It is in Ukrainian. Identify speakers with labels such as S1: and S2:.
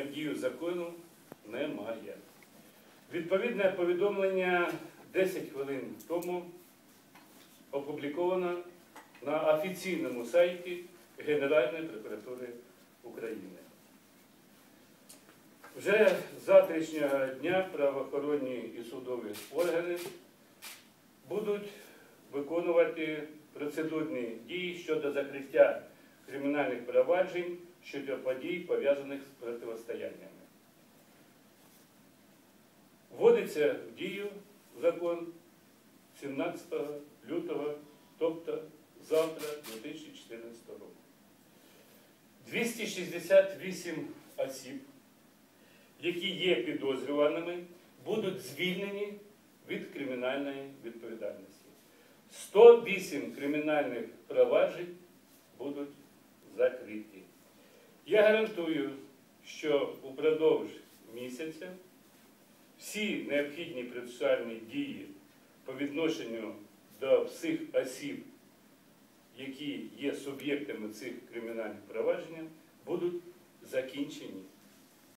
S1: вступлення в дію закону немає. Відповідне повідомлення 10 хвилин тому опубліковано на офіційному сайті Генеральної прокуратури України. Вже з завтрашнього дня правоохоронні і судові органи будуть виконувати процедурні дії щодо закриття кримінальних проваджень щодо подій, пов'язаних з протистояннями. Вводиться в дію закон 17 лютого, тобто завтра 2014 року. 268 осіб, які є підозрюваними, будуть звільнені від кримінальної відповідальності. 108 кримінальних проваджень будуть. Я гарантую, що упродовж місяця всі необхідні процесуальні дії по відношенню до всіх осіб, які є суб'єктами цих кримінальних проваджень.